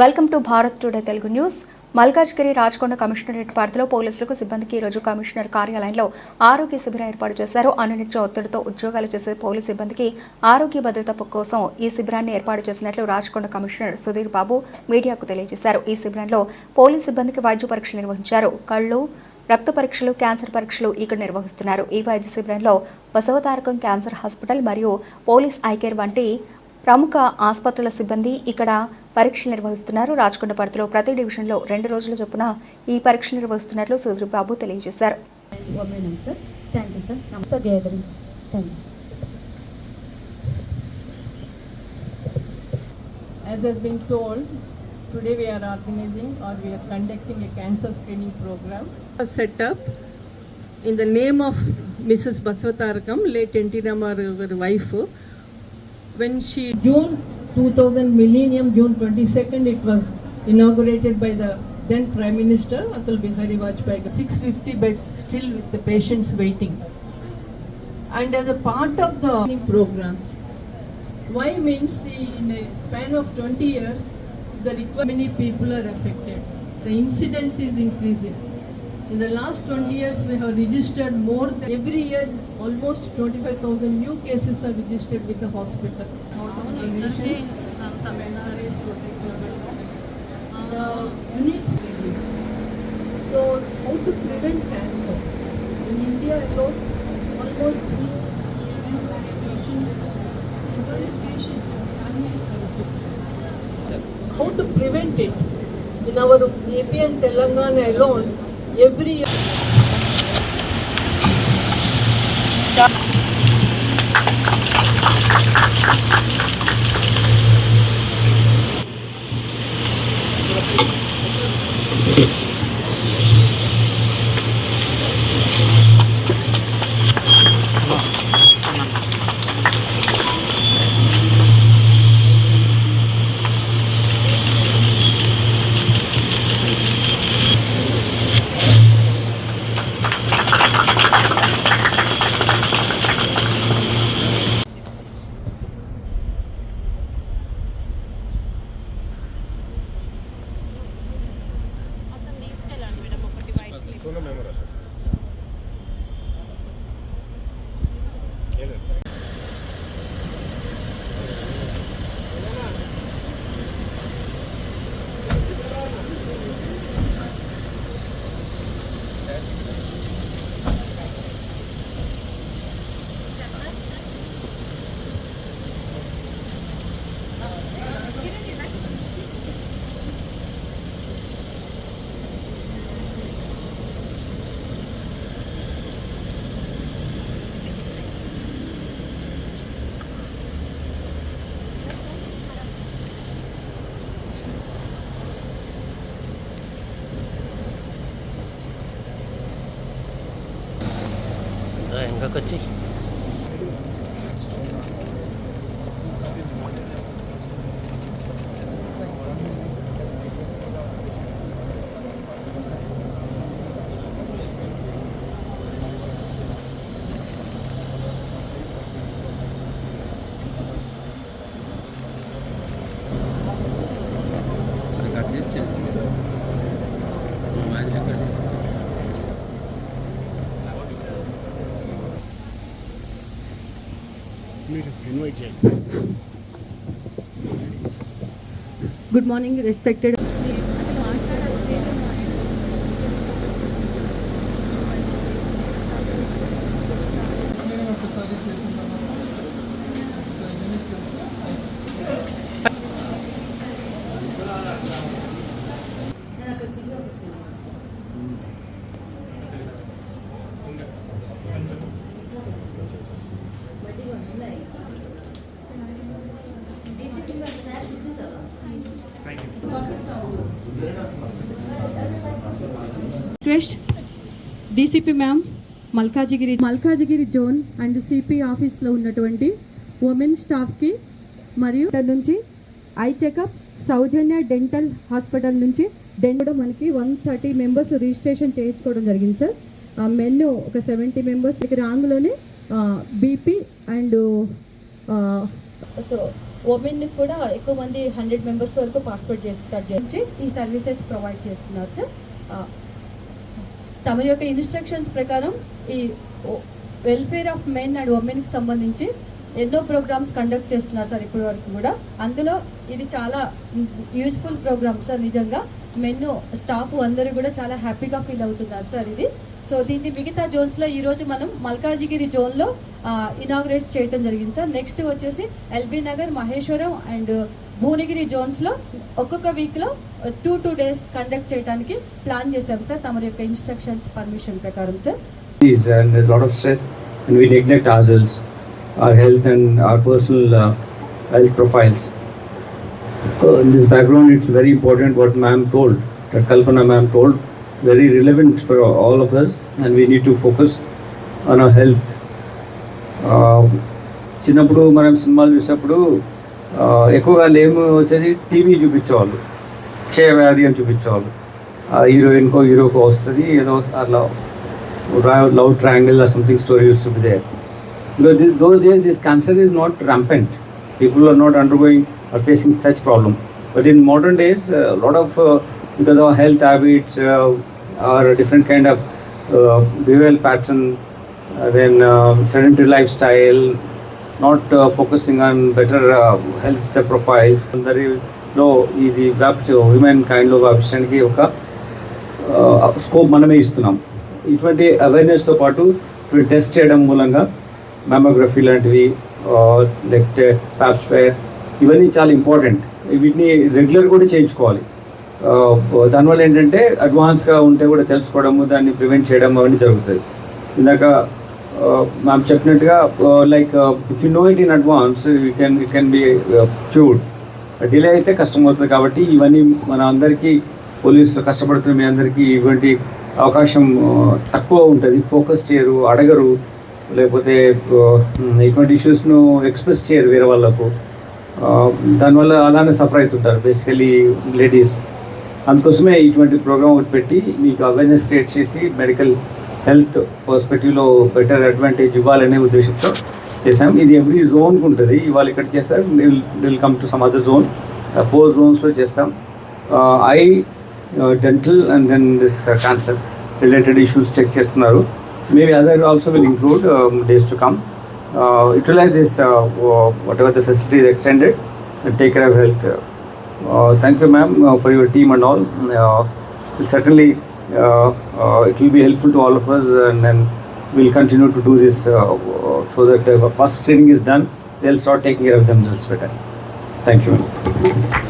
Welcome to Bharat today Telugu news. Malkajgiri Rachakonda commissionerate పరిధిలో పోలీసులకు సిబ్బందికి ఈరోజు రోజు కమిషనర్ కార్యాలయంలో ఆరోగ్య శిబిరం ఏర్పాటు చేశారు. అనునిత్య ఒత్తిడితో ఉద్యోగాలు చేసే పోలీస్ సిబ్బందికి ఆరోగ్య భద్రత కోసం ఈ శిబిరాన్ని ఏర్పాటు చేసినట్లు రాచకొండ కమిషనర్ సుధీర్ బాబు మీడియాకు తెలియజేశారు. ఈ శిబిరంలో పోలీస్ సిబ్బందికి వైద్య పరీక్షలు నిర్వహించారు. కళ్ళు రక్త పరీక్షలు క్యాన్సర్ పరీక్షలు ఇక్కడ నిర్వహిస్తున్నారు. ఈ వైద్య శిబిరంలో బసవతారకం క్యాన్సర్ హాస్పిటల్ మరియు పోలీస్ ఐకేర్ వంటి ప్రముఖ ఆసుపత్రుల సిబ్బంది ఇక్కడ పరీక్షలు నిర్వహిస్తున్నారు రాచకొండ పరిధిలో ప్రతి డివిజన్లో రెండు రోజుల చొప్పున ఈ పరీక్షలు నిర్వహిస్తున్నట్లు సుధీర్ బాబు తెలియజేశారు. As has been told, today we are organizing or we are conducting a cancer screening program. Set up in the name of Mrs. Baswatarakam, late N.T. Ramarao wife. When she, June 2000 millennium, June 22nd, it was inaugurated by the then Prime Minister Atal Bihari Vajpayee. 650 beds still with the patients waiting. And as a part of the programs, why means in a span of 20 years, the many people are affected. The incidence is increasing. In the last 20 years, we have registered more than every year, almost 25,000 new cases are registered with the hospital. Not only nation, um, Tamil Nadu is uh, The unique disease. So, how to prevent cancer? In India alone, almost patients, patients, families are. How to prevent it? In our AP and Telangana alone, евреев. coche. మీరు invite చేస్తారు Good morning, respected. Request DCP ma'am Malkajgiri Malkajgiri zone and CP ఆఫీస్లో ఉన్నటువంటి women స్టాఫ్కి మరియు ఇక్కడ నుంచి eye checkup Soujanya dental hospital నుంచి డెన్ కూడా మనకి వన్ థర్టీ మెంబర్స్ రిజిస్ట్రేషన్ చేయించుకోవడం జరిగింది సార్ మెన్ను ఒక సెవెంటీ మెంబర్స్ ఇక్కడ ఆంగ్లోనే బీపీ అండ్ సో ఉమెన్ కూడా ఎక్కువ మంది హండ్రెడ్ మెంబర్స్ వరకు పార్టిసిపేట్ స్టార్ట్ చేసి ఈ సర్వీసెస్ ప్రొవైడ్ చేస్తున్నారు సార్ తమ యొక్క ఇన్స్ట్రక్షన్స్ ప్రకారం ఈ వెల్ఫేర్ ఆఫ్ మెన్ అండ్ ఉమెన్కి సంబంధించి ఎన్నో ప్రోగ్రామ్స్ కండక్ట్ చేస్తున్నారు సార్ ఇప్పటి వరకు కూడా. అందులో ఇది చాలా యూస్ఫుల్ ప్రోగ్రామ్ సార్ నిజంగా. మెన్ స్టాఫ్ అందరూ కూడా చాలా హ్యాపీగా ఫీల్ అవుతున్నారు సార్ ఇది. సో దీన్ని మిగతా జోన్స్లో ఈరోజు మనం మల్కాజిగిరి జోన్లో ఇనాగ్రేట్ చేయడం జరిగింది సార్. నెక్స్ట్ వచ్చేసి ఎల్బీ నగర్ మహేశ్వరం అండ్ భువనగిరి జోన్స్లో ఒక్కొక్క వీక్లో టూ టూ డేస్ కండక్ట్ చేయడానికి ప్లాన్ చేశాం సార్. తమ యొక్క ఇన్స్ట్రక్షన్స్ పర్మిషన్ ప్రకారం sir. In this background it's very important what ma'am told Kalpana ma'am told very relevant for all of us and we need to focus on our health Uh, చిన్నప్పుడు మనం సినిమాలు చూసినప్పుడు uh, ఎక్కువగా లేము వచ్చేది TV చూపించేవాళ్ళు క్షయవ్యాధి అని చూపించేవాళ్ళు హీరోయిన్కో హీరోకో వస్తుంది ఏదో అట్లా love triangle or something story used to be there. Because this, those days this cancer is not rampant. People are not undergoing or facing such problem. But in modern days, a lot of uh, because of our health habits uh, or a different kind of uh, behavioral pattern, uh, then uh, sedentary lifestyle, not uh, focusing on better uh, health profiles. అందరిలో ఇది వ్యాప్తి human కైండ్లో వ్యాపించడానికి ఒక scope uh, మనమే ఇస్తున్నాం. ఇటువంటి అవేర్నెస్తో పాటు ఇటువంటి test చేయడం మూలంగా మ్యామోగ్రఫీ లాంటివి uh, లేకపోతే ప్యాప్స్వేర్ ఇవన్నీ చాలా ఇంపార్టెంట్ వీటిని రెగ్యులర్ కూడా చేయించుకోవాలి. దానివల్ల ఏంటంటే అడ్వాన్స్గా ఉంటే కూడా తెలుసుకోవడము దాన్ని ప్రివెంట్ చేయడం అవన్నీ జరుగుతుంది ఇందాక మ్యామ్ చెప్పినట్టుగా like if you know it in advance you can you can be cured delay అయితే కష్టం అవుతుంది కాబట్టి ఇవన్నీ మన అందరికీ పోలీసులు కష్టపడుతున్న మీ అందరికీ ఇటువంటి అవకాశం తక్కువ ఉంటుంది. ఫోకస్ చేయరు అడగరు. లేకపోతే ఇటువంటి ఇష్యూస్ను ఎక్స్ప్రెస్ చేయరు వేరే వాళ్ళకు. దానివల్ల అలానే సఫర్ అవుతుంటారు. బేసికలీ లేడీస్ అందుకోసమే ఇటువంటి ప్రోగ్రామ్ ఒకటి పెట్టి మీకు అవేర్నెస్ క్రియేట్ చేసి మెడికల్ హెల్త్ పర్స్పెక్టివ్లో బెటర్ అడ్వాంటేజ్ ఇవ్వాలనే ఉద్దేశంతో చేసాం ఇది ఎవ్రీ జోన్కి ఉంటుంది. ఇవాళ ఇక్కడ చేస్తారు will come to some other zone four జోన్స్లో చేస్తాం. Eye dental and then this cancer related issues check చేస్తున్నారు. Maybe other also will include days to come utilize this whatever the facility extended take care of health thank you, ma'am, uh, for your team and all. Uh, certainly, uh, uh, it will be helpful to all of us, and then we'll continue to do this uh, uh, so that uh, first screening is done, they'll start taking care of themselves better. Thank you.